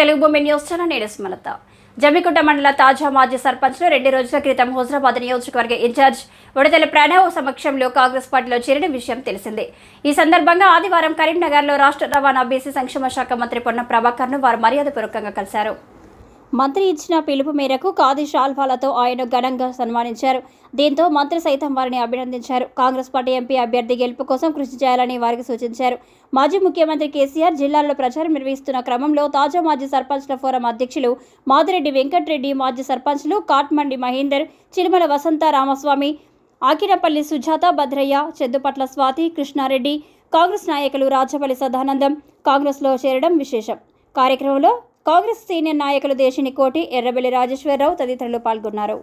తెలుగు భూమి news channel నేను సుమలత. జమ్మికుంట మండల తాజా మాజీ సర్పంచ్లు రెండు రోజుల క్రితం హుజరాబాద్ నియోజకవర్గ ఇన్ఛార్జ్ ఉడతల ప్రణవ్ సమక్షంలో కాంగ్రెస్ పార్టీలో చేరిన విషయం తెలిసిందే. ఈ సందర్భంగా ఆదివారం కరీంనగర్లో రాష్ట్ర రవాణా బీసీ సంక్షేమ శాఖ మంత్రి పొన్న ప్రభాకర్ను వారు మర్యాదపూర్వకంగా కలిశారు. మంత్రి ఇచ్చిన పిలుపు మేరకు ఖాదీ షాల్ఫాలతో ఆయన ఘనంగా సన్మానించారు. దీంతో మంత్రి సైతం వారిని అభినందించారు. కాంగ్రెస్ పార్టీ ఎంపీ అభ్యర్థి గెలుపు కోసం కృషి చేయాలని వారికి సూచించారు. మాజీ ముఖ్యమంత్రి కేసీఆర్ జిల్లాలో ప్రచారం నిర్వహిస్తున్న క్రమంలో తాజా మాజీ సర్పంచ్ల ఫోరం అధ్యక్షులు మాదిరెడ్డి వెంకట్రెడ్డి మాజీ సర్పంచ్లు కాట్మండి మహేందర్ చిరుమల వసంత రామస్వామి ఆకినపల్లి సుజాత భద్రయ్య చెద్దుపట్ల స్వాతి కృష్ణారెడ్డి కాంగ్రెస్ నాయకులు రాజపల్లి సదానందం కాంగ్రెస్లో చేరడం విశేషం. కార్యక్రమంలో కాంగ్రెస్ సీనియర్ నాయకులు దేశిని కోటి ఎర్రబెల్లి రాజేశ్వరరావు తదితరులు పాల్గొన్నారు.